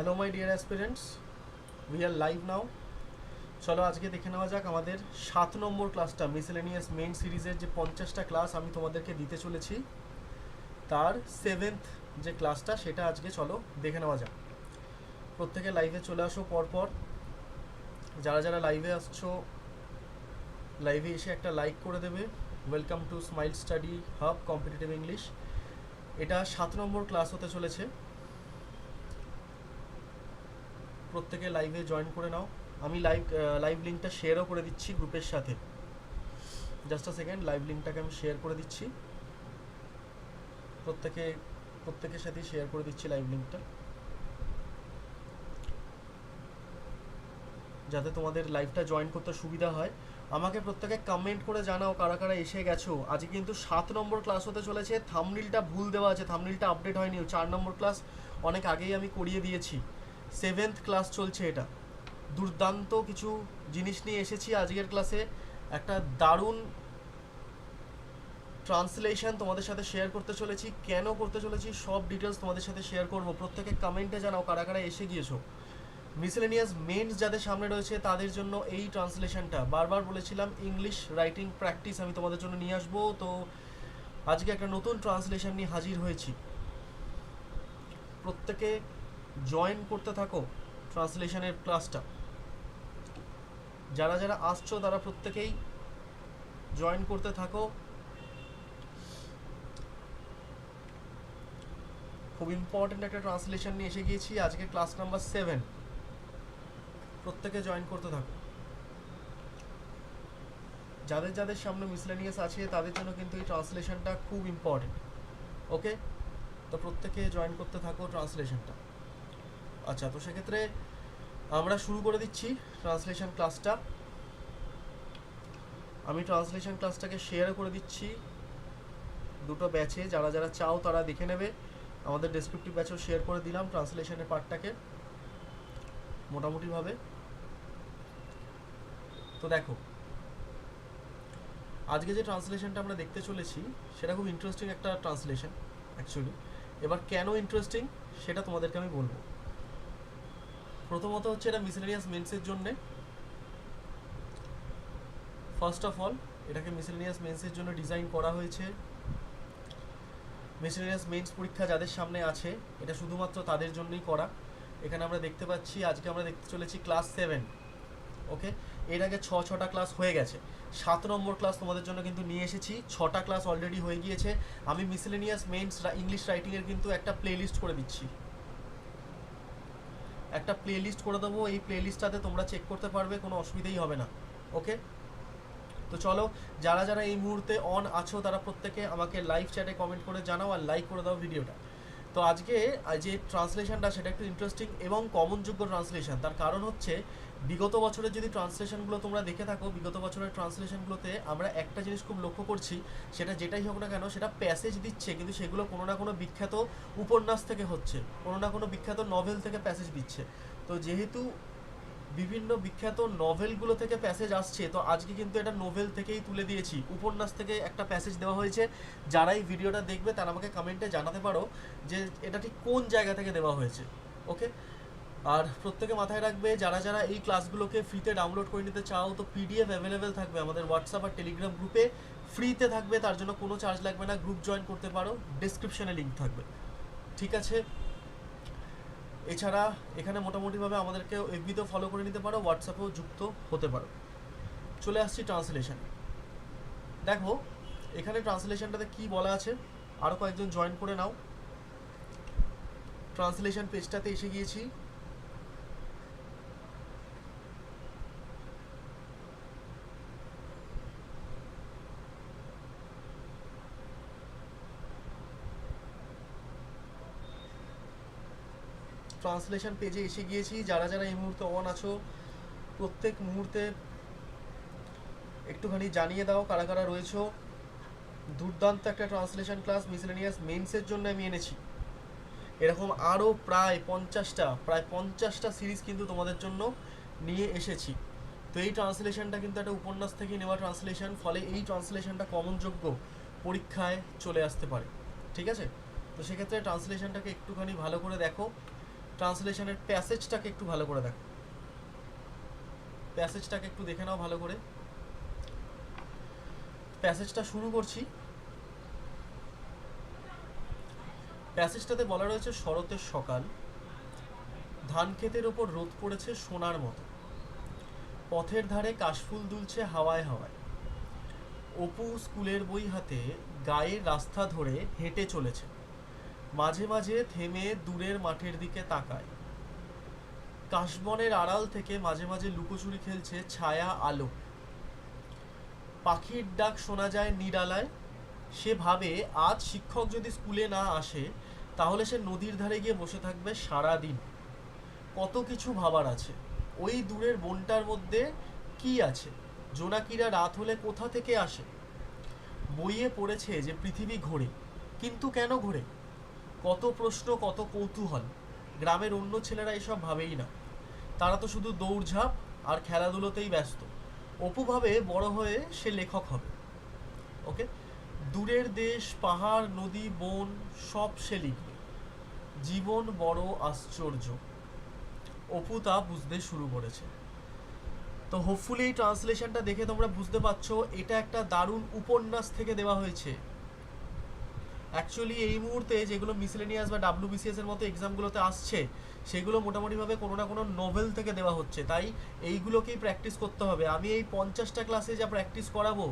Hello my dear aspirants we are live now চলো আজকে দেখে নেওয়া যাক আমাদের সাত নম্বর ক্লাসটা মিসেলেনিয়াস মেইন সিরিজের যে পঞ্চাশটা ক্লাস আমি তোমাদেরকে দিতে চলেছি। তার সেভেন্থ যে ক্লাসটা সেটা আজকে চলো দেখে নেওয়া যাক। প্রত্যেকে লাইভে চলে আসো পরপর। যারা যারা লাইভে আসছো লাইভে এসে একটা লাইক করে দেবে। Welcome to Smile Study Hub competitive English এটা সাত নম্বর ক্লাস হতে চলেছে। প্রত্যেকে লাইভে জয়েন করে নাও। আমি লাইভ লাইভ লিঙ্কটা শেয়ারও করে দিচ্ছি গ্রুপের সাথে। জাস্ট আ সেকেন্ড লাইভ লিঙ্কটাকে আমি শেয়ার করে দিচ্ছি। প্রত্যেকে, প্রত্যেকের সাথেই শেয়ার করে দিচ্ছি লাইভ লিঙ্কটা যাতে তোমাদের লাইভটা জয়েন করতে সুবিধা হয়। আমাকে প্রত্যেকে কমেন্ট করে জানাও কারা কারা এসে গেছো। আজকে কিন্তু সাত নম্বর ক্লাস হতে চলেছে। থামনিলটা ভুল দেওয়া আছে। থামনিলটা আপডেট হয়নি। চার নম্বর ক্লাস অনেক আগেই আমি করিয়ে দিয়েছি। সেভেন্থ ক্লাস চলছে এটা। দুর্দান্ত কিছু জিনিস নিয়ে এসেছি আজকের ক্লাসে একটা দারুণ ট্রান্সলেশন তোমাদের সাথে শেয়ার করতে চলেছি, কেন করতে চলেছি, সব ডিটেলস তোমাদের সাথে শেয়ার করব। প্রত্যেকে কমেন্টে জানাও কারা কারা এসে গিয়েছো। মিসেলেনিয়াস মেন্স যাদের সামনে রয়েছে, তাদের জন্য এই ট্রান্সলেশনটা বারবার বলেছিলাম ইংলিশ রাইটিং প্র্যাকটিস আমি তোমাদের জন্য নিয়ে আসব। তো আজকে একটা নতুন ট্রান্সলেশন নিয়ে হাজির হয়েছি। প্রত্যেকে জয়েন করতে থাকো ট্রান্সলেশনের ক্লাসটা যারা যারা আসছো, তারা প্রত্যেকেই জয়েন করতে থাকো। খুব ইম্পর্টেন্ট একটা ট্রান্সলেশন নিয়ে এসে গিয়েছি। আজকে ক্লাস নাম্বার সেভেন প্রত্যেকে জয়েন করতে থাকো। যাদের যাদের সামনে মিসলেনিয়াস আছে, তাদের জন্য কিন্তু এই ট্রান্সলেশনটা খুব ইম্পর্টেন্ট ওকে তো প্রত্যেকে জয়েন করতে থাকো ট্রান্সলেশনটা আচ্ছা তো সেক্ষেত্রে আমরা শুরু করে দিচ্ছি ট্রান্সলেশন ক্লাসটা আমি ট্রান্সলেশন ক্লাসটাকে শেয়ার করে দিচ্ছি। দুটো ব্যাচে যারা যারা চাও তারা দেখে নেবে। আমাদের ডেসক্রিপটিভ ব্যাচেও শেয়ার করে দিলাম ট্রান্সলেশনের পার্টটাকে মোটামুটিভাবে। তো দেখো, আজকে যে ট্রান্সলেশনটা আমরা দেখতে চলেছি, সেটা খুব ইন্টারেস্টিং একটা ট্রান্সলেশন অ্যাকচুয়ালি এবার কেন ইন্টারেস্টিং সেটা তোমাদেরকে আমি বলব। প্রথমত হচ্ছে এটা মিসেলেনিয়াস মেন্সের জন্যে। ফার্স্ট অফ অল এটাকে মিসেলেনিয়াস মেন্সের জন্য ডিজাইন করা হয়েছে। মিসেলেনিয়াস মেন্স পরীক্ষা যাদের সামনে আছে, এটা শুধুমাত্র তাদের জন্যই করা। এখানে আমরা দেখতে পাচ্ছি, আজকে আমরা দেখতে চলেছি ক্লাস সেভেন ওকে এর আগে ছ, ছটা ক্লাস হয়ে গেছে। সাত নম্বর ক্লাস তোমাদের জন্য কিন্তু নিয়ে এসেছি। ছটা ক্লাস অলরেডি হয়ে গিয়েছে। আমি মিসেলেনিয়াস মেন্স ইংলিশ রাইটিংয়ের কিন্তু একটা প্লে লিস্ট করে দিচ্ছি। একটা প্লে লিস্ট করে দেবো। এই প্লে লিস্টটাতে তোমরা চেক করতে পারবে, কোনো অসুবিধাই হবে না। ওকে তো চলো, যারা যারা এই মুহূর্তে অন আছো, তারা প্রত্যেকে আমাকে লাইভ চ্যাটে কমেন্ট করে জানাও আর লাইক করে দাও ভিডিওটা তো আজকে যে ট্রান্সলেশনটা সেটা একটু ইন্টারেস্টিং এবং কমনযোগ্য ট্রান্সলেশন তার কারণ হচ্ছে বিগত বছরের যদি ট্রান্সলেশনগুলো তোমরা দেখে থাকো, বিগত বছরের ট্রান্সলেশনগুলোতে আমরা একটা জিনিস খুব লক্ষ্য করছি, সেটা যেটাই হোক না কেন, সেটা প্যাসেজ দিচ্ছে, কিন্তু সেগুলো কোনো না কোনো বিখ্যাত উপন্যাস থেকে হচ্ছে, কোনো না কোনো বিখ্যাত নভেল থেকে প্যাসেজ দিচ্ছে। তো যেহেতু বিভিন্ন বিখ্যাত নভেলগুলো থেকে প্যাসেজ আসছে, তো আজকে কিন্তু এটা নোভেল থেকেই তুলে দিয়েছি। উপন্যাস থেকে একটা প্যাসেজ দেওয়া হয়েছে যারাই ভিডিওটা দেখবে তারা আমাকে কমেন্টে জানাতে পারো যে এটা ঠিক কোন জায়গা থেকে দেওয়া হয়েছে ওকে আর প্রত্যেকে মাথায় রাখবে, যারা যারা এই ক্লাসগুলোকে ফ্রিতে ডাউনলোড করে নিতে চাও, তো পিডিএফ অ্যাভেলেবেল থাকবে আমাদের হোয়াটসঅ্যাপ আর টেলিগ্রাম গ্রুপে ফ্রিতে থাকবে, তার জন্য কোনো চার্জ লাগবে না গ্রুপ জয়েন করতে পারো ডিসক্রিপশনে লিঙ্ক থাকবে। ঠিক আছে? এছাড়া এখানে মোটামুটিভাবে আমাদেরকে এফবিতেও ফলো করে নিতে পারো হোয়াটসঅ্যাপেও যুক্ত হতে পারো। চলে আসছি ট্রান্সলেশন দেখো, এখানে ট্রান্সলেশনটাতে কি বলা আছে আরও কয়েকজন জয়েন করে নাও। ট্রান্সলেশন পেজটাতে এসে গিয়েছি। ট্রান্সলেশন পেজে এসে গিয়েছি। যারা যারা এই মুহূর্তে অন আছো, প্রত্যেক মুহূর্তে একটুখানি জানিয়ে দাও কারা কারা রয়েছো। দুর্দান্ত একটা ট্রান্সলেশন ক্লাস মিসলেনিয়াস মেন্সের জন্য আমি এনেছি। এরকম আরও প্রায় পঞ্চাশটা প্রায় পঞ্চাশটা সিরিজ কিন্তু তোমাদের জন্য নিয়ে এসেছি। তো এই ট্রান্সলেশনটা কিন্তু একটা উপন্যাস থেকে নেওয়া ট্রান্সলেশন, ফলে এই ট্রান্সলেশনটা কমনযোগ্য পরীক্ষায় চলে আসতে পারে। ঠিক আছে? তো সেক্ষেত্রে ট্রান্সলেশনটাকে একটুখানি ভালো করে দেখো। ট্রান্সলেশনের প্যাসেজটাকে একটু ভালো করে দেখো। প্যাসেজটাকে একটু দেখে নাও ভালো করে। প্যাসেজটা শুরু করছি। প্যাসেজটাতে বলা রয়েছে শরতের সকাল। ধান ক্ষেতের ওপর রোদ পড়েছে সোনার মতো। পথের ধারে কাশফুল দুলছে হাওয়ায় হাওয়ায়। অপু স্কুলের বই হাতে গায়ে রাস্তা ধরে হেঁটে চলেছে। মাঝে মাঝে থেমে দূরের মাঠের দিকে তাকায়। কাশবনের আড়াল থেকে মাঝে মাঝে লুকোচুরি খেলছে ছায়া আলো। পাখির ডাক শোনা যায় নিরালায়। সে ভাবে, আজ শিক্ষক যদি স্কুলে না আসে, তাহলে সে নদীর ধারে গিয়ে বসে থাকবে সারা দিন কত কিছু ভাবার আছে। ওই দূরের বনটার মধ্যে কি আছে? জোনাকিরা রাত হলে কোথা থেকে আসে? বইয়ে পড়েছে যে পৃথিবী ঘোরে। কিন্তু কেন ঘোরে? কত প্রশ্ন, কত কৌতূহল। গ্রামের অন্য ছেলেরা এসব ভাবেই না। তারা তো শুধু দৌড়ঝাঁপ আর খেলাধুলোতেই ব্যস্ত। অপুভাবে বড় হয়ে সে লেখক হবে। ওকে? দূরের দেশ, পাহাড়, নদী, বন, সব সে লিখবে। জীবন বড় আশ্চর্য। অপু তা বুঝতে শুরু করেছে। তো হোপফুলি এই ট্রান্সলেশনটা দেখে তোমরা বুঝতে পারছ, এটা একটা দারুণ উপন্যাস থেকে দেওয়া হয়েছে। অ্যাকচুয়ালি এই মুহূর্তে যেগুলো মিসলেনিয়াস বা ডাব্লিউবিসিএস এর মতো এক্সামগুলোতে আসছে, সেগুলো মোটামুটিভাবে কোনো না কোনো নোভেল থেকে দেওয়া হচ্ছে। তাই এইগুলোকেই প্র্যাকটিস করতে হবে। আমি এই পঞ্চাশটা ক্লাসে যা প্র্যাকটিস করাবো,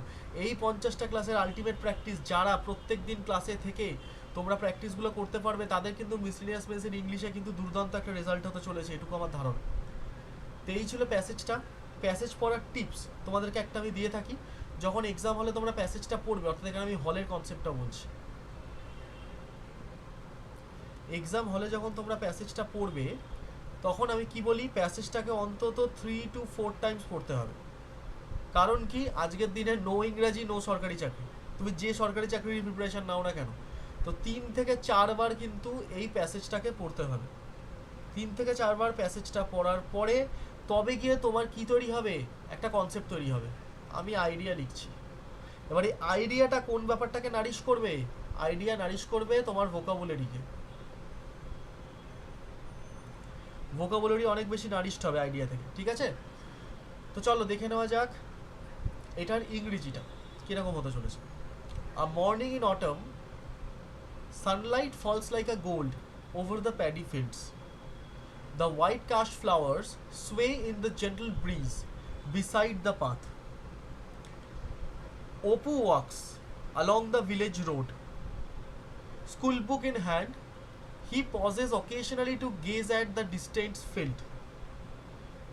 এই পঞ্চাশটা ক্লাসের আলটিমেট প্র্যাকটিস যারা প্রত্যেক দিন ক্লাসে থেকে তোমরা প্র্যাকটিসগুলো করতে পারবে, তাদের কিন্তু মিসলেনিয়াস মেন্সের ইংলিশে কিন্তু দুর্দান্ত একটা রেজাল্ট হতে চলেছে, এটুকু আমার ধারণা। তো এই ছিল প্যাসেজটা প্যাসেজ পড়ার টিপস তোমাদেরকে একটা আমি দিয়ে থাকি। যখন এক্সাম হলে তোমরা প্যাসেজটা পড়বে, অর্থাৎ এখানে আমি হলের কনসেপ্টটা বলছি। এক্সাম হলে যখন তোমরা প্যাসেজটা পড়বে, তখন আমি কি বলি প্যাসেজটাকে অন্তত থ্রি টু ফোর টাইমস পড়তে হবে। কারণ কি, আজকের দিনে নো ইংরাজি নো সরকারি চাকরি। তুমি যে সরকারি চাকরির প্রিপারেশান নাও না কেন? তো তিন থেকে চারবার কিন্তু এই প্যাসেজটাকে পড়তে হবে। তিন থেকে চারবার প্যাসেজটা পড়ার পরে তবে গিয়ে তোমার কি তৈরি হবে? একটা কনসেপ্ট তৈরি হবে। আমি আইডিয়া লিখছি। এবার এই আইডিয়াটা কোন ব্যাপারটাকে নারিশ করবে? আইডিয়া নারিশ করবে তোমার ভোকাবুলারিকে ভোকাবলারি অনেক বেশি নারিশ হবে আইডিয়া থেকে, ঠিক আছে? তো চলো দেখে নেওয়া যাক, এটার ইংরেজিটা কীরকম হতে চলেছে। A morning in autumn sunlight falls like a gold over the paddy fields the white kash flowers sway in the gentle breeze beside the path Apu walks along the village road school book in hand he pauses occasionally to gaze at the distant field.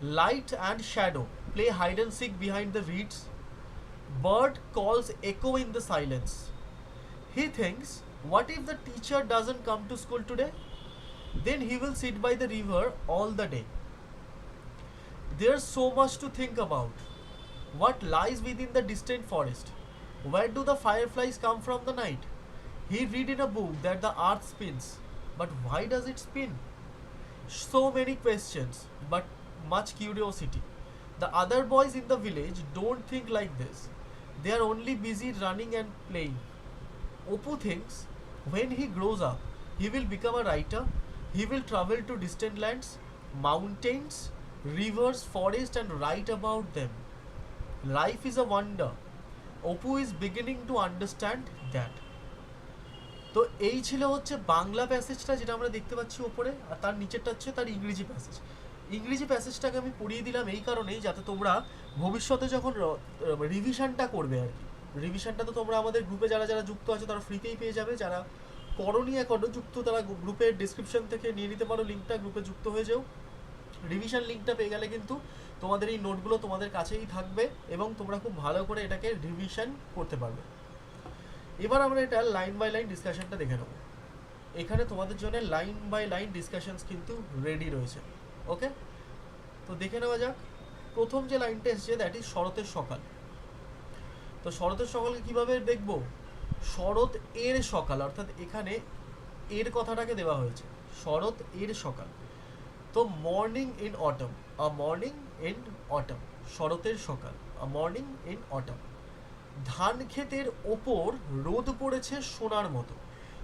Light and shadow play hide and seek behind the reeds. Bird calls echo in the silence. He thinks, what if the teacher doesn't come to school today? then he will sit by the river all the day. There's so much to think about. What lies within the distant forest? Where do the fireflies come from the night? He read in a book that the earth spins. But why does it spin? So many questions, but much curiosity. The other boys in the village don't think like this. They are only busy running and playing. Opu thinks when he grows up, he will become a writer he will travel to distant lands, mountains, rivers, forests, and write about them. Life is a wonder. Opu is beginning to understand that. তো এই ছিল হচ্ছে বাংলা প্যাসেজটা যেটা আমরা দেখতে পাচ্ছি ওপরে, আর তার নিচেরটা হচ্ছে তার ইংরেজি প্যাসেজ। ইংরেজি প্যাসেজটাকে আমি পড়িয়ে দিলাম এই কারণেই যাতে তোমরা ভবিষ্যতে যখন রিভিশনটা করবে আর কি। রিভিশনটা তো তোমরা আমাদের গ্রুপে যারা যারা যুক্ত আছে তারা ফ্রিতেই পেয়ে যাবে। যারা করণী এখনও যুক্ত, তারা গ্রুপের ডিসক্রিপশন থেকে নিয়ে নিতে পারো লিঙ্কটা গ্রুপে যুক্ত হয়ে যাও। রিভিশন লিঙ্কটা পেয়ে গেলে কিন্তু তোমাদের এই নোটগুলো তোমাদের কাছেই থাকবে এবং তোমরা খুব ভালো করে এটাকে রিভিশন করতে পারবে। এবার আমরা এটা লাইন বাই লাইন ডিসকাশনটা দেখে নেব। এখানে তোমাদের জন্য লাইন বাই লাইন ডিসকাশনস কিন্তু রেডি রয়েছে। ওকে তো দেখে নেওয়া যাক। প্রথম যে লাইনটা এসেছে দ্যাট ইজ শরতের সকাল। তো শরতের সকালকে কীভাবে দেখব? শরৎ এর সকাল, অর্থাৎ এখানে এর কথাটাকে দেওয়া হয়েছে। শরৎ এর সকাল। তো morning in autumn a morning in autumn শরতের সকাল আ মর্নিং ইন অটম ধান ক্ষেতের ওপর রোদ পড়েছে সোনার মতো।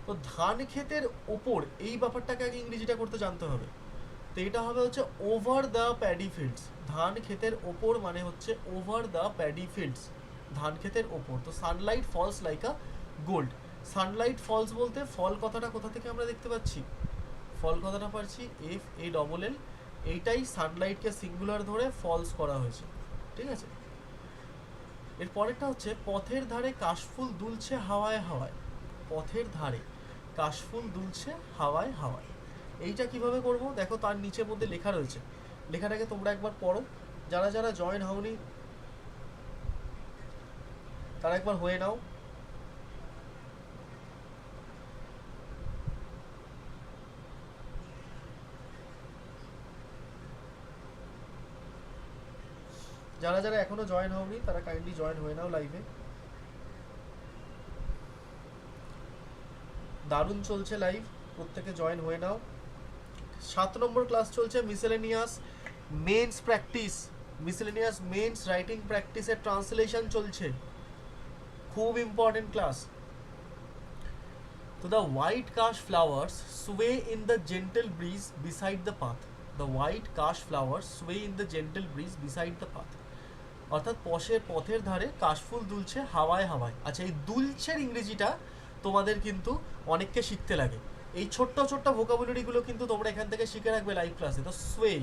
তো ধান ক্ষেতের ওপর এই ব্যাপারটাকে আগে ইংরেজিটা করতে জানতে হবে। তো এটা হবে হচ্ছে ওভার দ্য প্যাডি ফিল্ডস ধান ক্ষেতের ওপর মানে হচ্ছে ওভার দ্য প্যাডি ফিল্ডস ধান ক্ষেতের ওপর। তো sunlight falls like a gold sunlight falls বলতে ফল কথাটা কোথা থেকে আমরা দেখতে পাচ্ছি? ফল কথাটা পাচ্ছি এফ এ ডবল এল এইটাই সানলাইটকে সিঙ্গুলার ধরে ফলস করা হয়েছে। ঠিক আছে? এর পরেরটা হচ্ছে, পথের ধারে কাশফুল দুলছে হাওয়ায় হাওয়ায়। পথের ধারে কাশফুল দুলছে হাওয়ায় হাওয়ায়। এইটা কীভাবে করব? দেখো, তার নিচের মধ্যে লেখা রয়েছে। লেখাটাকে তোমরা একবার পড়ো। যারা যারা জয়েন হওনি, তারা একবার হয়ে নাও। যারা যারা এখনও জয়েন হওনি, তারা কাইন্ডলি জয়েন হয়ে নাও লাইভে দারুণ চলছে লাইভ প্রত্যেকে জয়েন হয়ে নাও। সাত নম্বর ক্লাস চলছে miscellaneous mains practice miscellaneous mains writing প্র্যাকটিসের ট্রান্সলেশন চলছে। খুব ইম্পর্টেন্ট ক্লাস তো the white kash flowers sway in the gentle breeze beside the path the white kash flowers sway in the gentle breeze beside the path অর্থাৎ পশের পথের ধারে কাশফুল দুলছে হাওয়ায় হাওয়ায়। আচ্ছা এই দুলছের ইংরেজিটা তোমাদের কিন্তু অনেককে শিখতে লাগে। এই ছোট্ট ছোট্ট ভোকাবুলারিগুলো কিন্তু তোমরা এখান থেকে শিখে রাখবে লাইভ ক্লাসে তো সোয়ে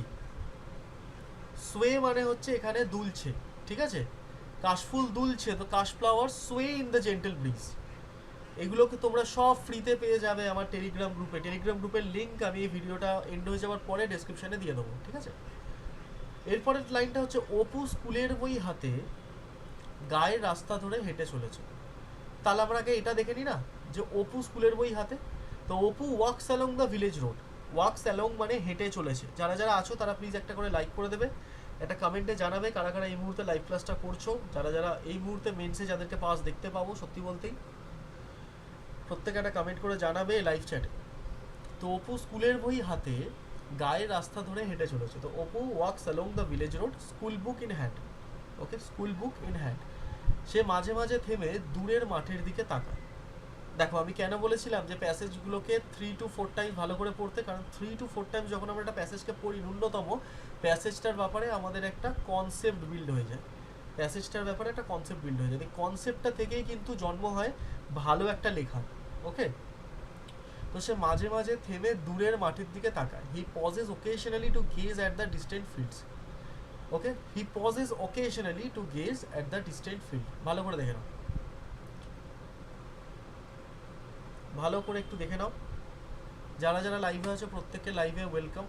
সোয়ে মানে হচ্ছে এখানে দুলছে, ঠিক আছে? কাশফুল দুলছে, তো kash flower sway in the gentle breeze এগুলোকে তোমরা সব ফ্রিতে পেয়ে যাবে আমার টেলিগ্রাম গ্রুপে টেলিগ্রাম গ্রুপের লিঙ্ক আমি এই ভিডিওটা এন্ড হয়ে যাওয়ার পরে ডেসক্রিপশনে দিয়ে দেবো, ঠিক আছে? এরপরের লাইনটা হচ্ছে, অপু স্কুলের বই হাতে গায়ের রাস্তা ধরে হেঁটে চলেছে। তাহলে আমরা আগে এটা দেখে নিই না, যে অপু স্কুলের বই হাতে? তো Apu walks along the village road walks along মানে হেঁটে চলেছে। যারা যারা আছো, তারা প্লিজ একটা করে লাইক করে দেবে। একটা কমেন্টে জানাবে কারা কারা এই মুহূর্তে লাইভ ক্লাসটা করছ। যারা যারা এই মুহূর্তে মেনসে যাদেরকে পাস দেখতে পাবো, সত্যি বলতেই। প্রত্যেকে একটা কমেন্ট করে জানাবে লাইভ চ্যাটে তো অপু স্কুলের বই হাতে গায়ের রাস্তা ধরে হেঁটে চলেছে। তো Apu walks along the village road school book in hand okay school book in hand সে মাঝে মাঝে থেমে দূরের মাঠের দিকে তাকায়। দেখো, আমি কেন বলেছিলাম যে প্যাসেজগুলোকে থ্রি টু ফোর টাইম ভালো করে পড়তে? কারণ থ্রি টু ফোর টাইম যখন আমরা একটা প্যাসেজকে পড়ি, ন্যূনতম প্যাসেজটার ব্যাপারে আমাদের একটা কনসেপ্ট বিল্ড হয়ে যায়। প্যাসেজটার ব্যাপারে একটা কনসেপ্ট বিল্ড হয়ে যায়। এই কনসেপ্টটা থেকেই কিন্তু জন্ম হয় ভালো একটা লেখা ওকে তো সে মাঝে মাঝে থেমে দূরের মাঠের দিকে তাকায়। He pauses occasionally to gaze at the distant fields okay he pauses occasionally to gaze at the distant field ভালো করে দেখে নাও। ভালো করে একটু দেখে নাও। যারা যারা লাইভে আছে, প্রত্যেককে লাইভে ওয়েলকাম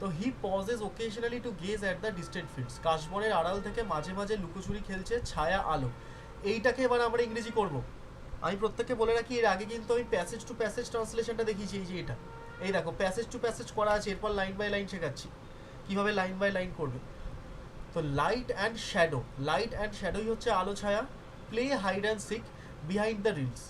তো he pauses occasionally to gaze at the distant fields কাশবনের আড়াল থেকে মাঝে মাঝে লুকোচুরি খেলছে ছায়া আলো। এইটাকে এবার আমরা ইংরেজি করব। আমি প্রত্যেককে বলে রাখি, এর আগে কিন্তু আমি প্যাসেজ টু প্যাসেজ ট্রান্সলেশনটা দেখিয়েছি, এই যে এটা। এই দেখো প্যাসেজ টু প্যাসেজ করা আছে, এরপর লাইন বাই লাইন শেখাচ্ছি। কীভাবে লাইন বাই লাইন করবে? তো light and shadow light and shadowy হচ্ছে আলো, ছায়া play hide and seek behind the reeds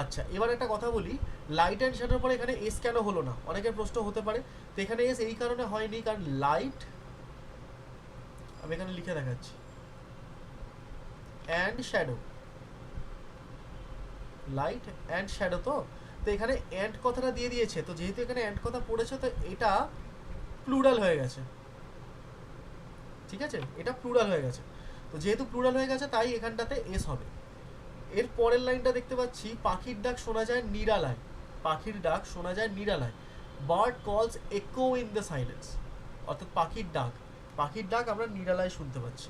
আচ্ছা এবার একটা কথা বলি লাইট অ্যান্ড শ্যাডোর পরে এখানে এস কেন হলো না? অনেকের প্রশ্ন হতে পারে। তো এখানে এস এই কারণে হয়নি, কারণ লাইট আমি এখানে লিখে দেখাচ্ছি। And shadow light and shadow তো। তো এখানে অ্যান্ড কথাটা দিয়ে দিয়েছে। তো যেহেতু এখানে অ্যান্ড কথা পড়েছে, তো এটা প্লুরাল হয়ে গেছে। ঠিক আছে? এটা প্লুরাল হয়ে গেছে। তো যেহেতু প্লুরাল হয়ে গেছে, তাই এখানটাতে এস হবে। এর পরের লাইনটা দেখতে পাচ্ছি, পাখির ডাক শোনা যায় নিরালায়। পাখির ডাক শোনা যায় নিরালায়। বার্ড কলস একো ইন দ্য সাইলেন্স অর্থাৎ পাখির ডাক। পাখির ডাক আমরা নিরালায় শুনতে পাচ্ছি।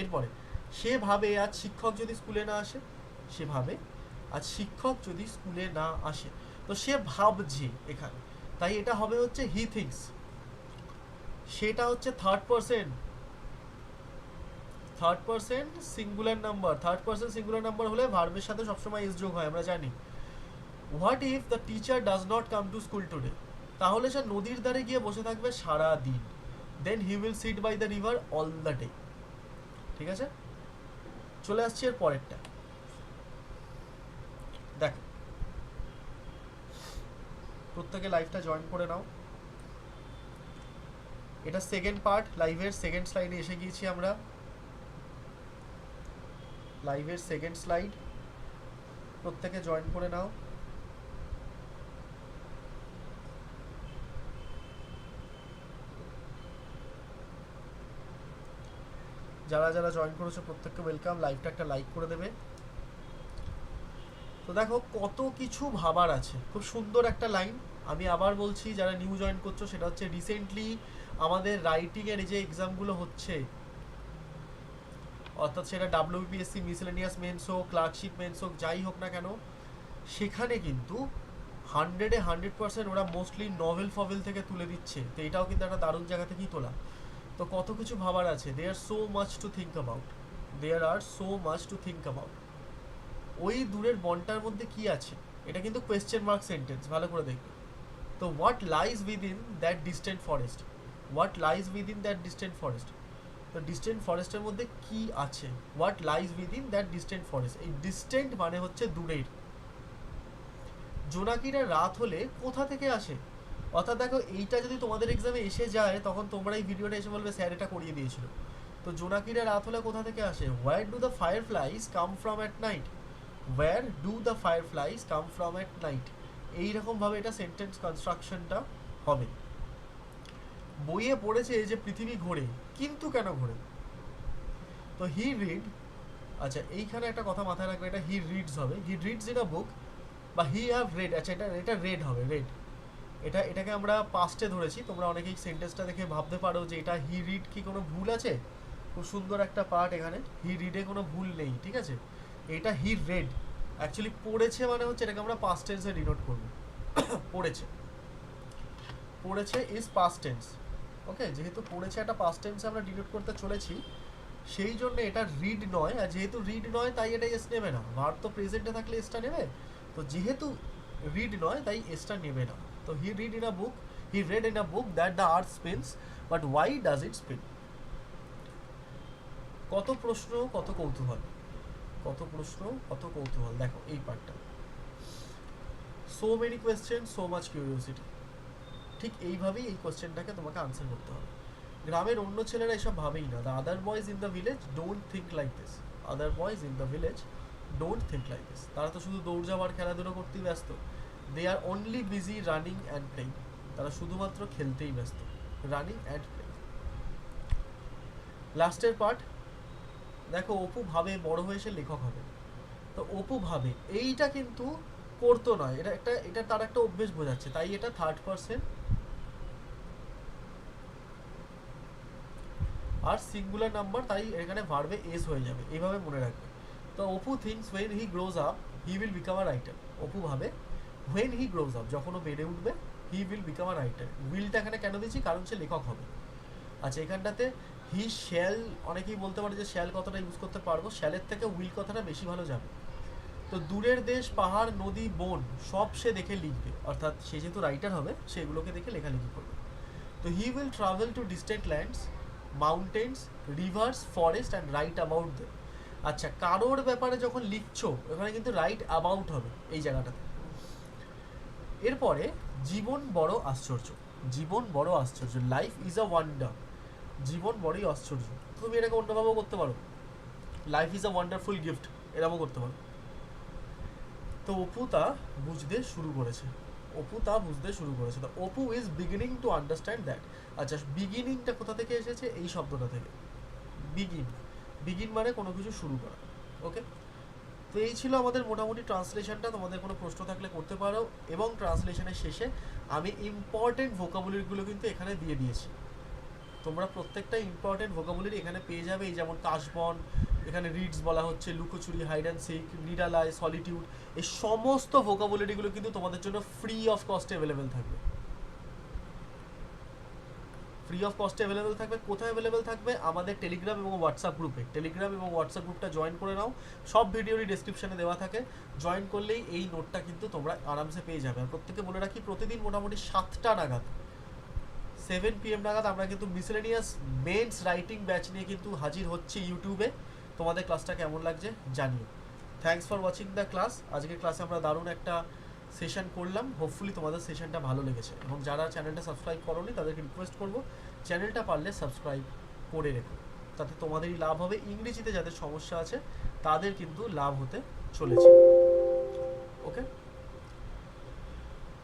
এরপরে, সে ভাবে আজ শিক্ষক যদি স্কুলে না আসে, সে ভাবে আজ শিক্ষক যদি স্কুলে না আসে, তো সে ভাবছে এখানে। তাই এটা হবে হচ্ছে হি থিংস সেটা হচ্ছে third percent third percent singular number third percent singular number হলে ভার্বের সাথে সবসময় এস যোগ হয়, আমরা জানি। What if the teacher does not come to school today তাহলে সে নদীর ধারে গিয়ে বসে থাকবে সারা দিন then he will sit by the river all the day ঠিক আছে? চলে আসছি এর পরেরটা। প্রত্যেকে লাইভটা জয়েন করে নাও। এটা সেকেন্ড পার্ট লাইভের সেকেন্ড স্লাইডে এসে গিয়েছি আমরা। লাইভের সেকেন্ড স্লাইড প্রত্যেকে জয়েন করে নাও। যারা যারা জয়েন করেছ, প্রত্যেককে ওয়েলকাম লাইভটা একটা লাইক করে দেবে। তো দেখো কত কিছু ভাবার আছে। খুব সুন্দর একটা লাইন আমি আবার বলছি, যারা নিউ জয়েন করছ, সেটা হচ্ছে রিসেন্টলি আমাদের রাইটিংয়ের যে এক্সামগুলো হচ্ছে, অর্থাৎ সেটা ডাব্লিউবিপিএসসি মিসেলেনিয়াস মেন্স হোক ক্লার্কশিপ মেন্স হোক, যাই হোক না কেন, সেখানে কিন্তু হান্ড্রেডে হান্ড্রেড পার্সেন্ট ওরা মোস্টলি নভেল ফভেল থেকে তুলে দিচ্ছে। তো এটাও কিন্তু একটা দারুণ জায়গা থেকেই তোলা। তো কত কিছু ভাবার আছে। They are so much to think about there are so much to think about ওই দূরের বনটার মধ্যে কি আছে? এটা কিন্তু কোয়েশ্চেন মার্ক সেন্টেন্স ভালো করে দেখবে। তো what lies within that distant forest what lies within that distant forest তো ডিস্টেন্ট ফরেস্টের মধ্যে কি আছে? What lies within that distant forest এই ডিস্টেন্ট মানে হচ্ছে দূরের। জোনাকিরা রাত হলে কোথা থেকে আসে? অর্থাৎ দেখো, এইটা যদি তোমাদের এক্সামে এসে যায়, তখন তোমরা এই ভিডিওটা এসে বলবে, স্যার, এটা করিয়ে দিয়েছিল। তো জোনাকিরা রাত হলে কোথা থেকে আসে? Where do the fireflies come from at night where do the fireflies come from at night এইরকমভাবে এটা সেন্টেন্স কনস্ট্রাকশনটা হবে। বইয়ে পড়েছে যে পৃথিবী ঘোরে, কিন্তু কেন ঘোরে? তো হি রিড আচ্ছা এইখানে একটা কথা মাথায় রাখবে, এটা হি রিডস হবে। হি রিডস ইন আ বুক বা হি হ্যাভ রেড আচ্ছা এটা এটা রেড হবে রেড এটা, এটাকে আমরা পাস্টে ধরেছি, তোমরা অনেকেই সেন্টেন্সটা দেখে ভাবতে পারো যে এটা হি রিড কি কোনো ভুল আছে? খুব সুন্দর একটা পার্ট এখানে হি রিডে কোনো ভুল নেই, ঠিক আছে? এটা হি রেড অ্যাকচুয়ালি পড়েছে মানে হচ্ছে এটাকে আমরা পাস্ট টেন্সে ডিনোট করব। পড়েছে। পড়েছে ইজ পাস্ট টেন্স ওকে যেহেতু পড়েছে একটা পাস্ট টেন্সে আমরা ডিনোট করতে চলেছি, সেই জন্য এটা রিড নয়। আর যেহেতু রিড নয়, তাই এটা এস নেবে না। ভার্ব তো প্রেজেন্টে থাকলে এসটা নেবে। তো যেহেতু রিড নয়, তাই এসটা নেবে না। তো he read in a book he read in a book that the earth spins but why does it spin কত প্রশ্ন, কত কৌতূহল। কত প্রশ্ন, কত কৌতূহল? দেখো, এই পার্টটা so many question so much curiosity ঠিক এইভাবেই এই কোয়েশ্চেনটাকে তোমাকে আনসার করতে হবে। গ্রামের অন্য ছেলেরা এসব ভাবেই না। The other boys in the village don't think like this other boys in the village don't think like this তারা তো শুধু দৌড় যাওয়ার খেলাধুলো করতেই ব্যস্ত। They are only busy running and playing তারা শুধুমাত্র খেলতেই ব্যস্ত। রানিং অ্যান্ড প্লেইং লাস্টের পার্ট দেখো, অপু ভাবে বড় হয়ে সে লেখক হবে। তো অপু ভাবে, এইটা কিন্তু করতো নয়। এটা একটা, এটা তার একটা অভ্যেস বোঝাচ্ছে, তাই এটা থার্ড পার্সন আর সিঙ্গুলার নাম্বার তাই এখানে ভার্বে এস হয়ে যাবে, এইভাবে মনে রাখবে। তো Apu thinks when he grows up he will become a writer Apu ভাবে ওয়েন হি গ্রোজ আপ যখন ও বেড়ে উঠবে he will become a writer উইলটা এখানে কেন দিচ্ছি কারণ সে লেখক হবে। আচ্ছা এখানটাতে হি শ্যাল, অনেকেই বলতে পারে যে শ্যাল কথাটা ইউজ করতে পারব, শ্যালের থেকে উইল কথাটা বেশি ভালো যাবে। তো দূরের দেশ, পাহাড়, নদী, বন, সব সে দেখে লিখবে, অর্থাৎ সে যেহেতু রাইটার হবে, সেগুলোকে দেখে লেখালেখি করবে। তো he will travel to distant lands mountains rivers forest and write about them আচ্ছা কারোর ব্যাপারে যখন লিখছো, ওখানে কিন্তু রাইট অ্যাবাউট হবে, এই জায়গাটাতে। এরপরে, জীবন বড় আশ্চর্য। জীবন বড় আশ্চর্য। লাইফ ইজ আ ওয়ান্ডার জীবন বড়ই আশ্চর্য। তুমি এটাকে অন্যভাবেও করতে পারো। Life is a wonderful gift এরকমও করতে পারো। তো অপু তা বুঝতে শুরু করেছে। অপু তা বুঝতে শুরু করেছে। তো Apu is beginning to understand that আচ্ছা বিগিনিংটা কোথা থেকে এসেছে? এই শব্দটা থেকে। বিগিন বিগিন মানে কোনো কিছু শুরু করা। ওকে তো এই ছিল আমাদের মোটামুটি ট্রান্সলেশনটা তোমাদের কোনো প্রশ্ন থাকলে করতে পারো। এবং ট্রান্সলেশনের শেষে আমি ইম্পর্টেন্ট ভোকাবুলারিগুলো কিন্তু এখানে দিয়ে দিয়েছি। তোমরা প্রত্যেকটা ইম্পর্টেন্ট ভোকাবুলারি এখানে পেয়ে যাবে। এই যেমন কাশবন এখানে রিডস বলা হচ্ছে, লুকোচুরি হাইড অ্যান্ড সিক নিডালায় সলিটিউড এই সমস্ত ভোকাবুলারিগুলো কিন্তু তোমাদের জন্য ফ্রি অফ কস্টে অ্যাভেলেবেল থাকবে। ফ্রি অফ কস্টে অ্যাভেলেবেল থাকবে। কোথায় অ্যাভেলেবেল থাকবে? আমাদের টেলিগ্রাম এবং হোয়াটসঅ্যাপ গ্রুপে টেলিগ্রাম এবং হোয়াটসঅ্যাপ গ্রুপটা জয়েন করে নাও। সব ভিডিওরই ডেসক্রিপশনে দেওয়া থাকে। জয়েন করলেই এই নোটটা কিন্তু তোমরা আরামসে পেয়ে যাবে। আর প্রত্যেকে বলে রাখি, প্রতিদিন মোটামুটি সাতটা নাগাদ সেভেন পিএম নাগাদ আমরা কিন্তু মিসেলেনিয়াস মেন্স রাইটিং ব্যাচ নিয়ে কিন্তু হাজির হচ্ছে ইউটিউবে তোমাদের ক্লাসটা কেমন লাগছে জানিও। Thanks for watching the class আজকের ক্লাসে আমরা দারুণ একটা সেশন করলাম। হোপফুলি তোমাদের সেশনটা ভালো লেগেছে। এবং যারা চ্যানেলটা সাবস্ক্রাইব করোনি, তাদেরকে রিকোয়েস্ট করব চ্যানেলটা পারলে সাবস্ক্রাইব করে রেখো। তাতে তোমাদেরই লাভ হবে। ইংরেজিতে যাদের সমস্যা আছে, তাদের কিন্তু লাভ হতে চলেছে।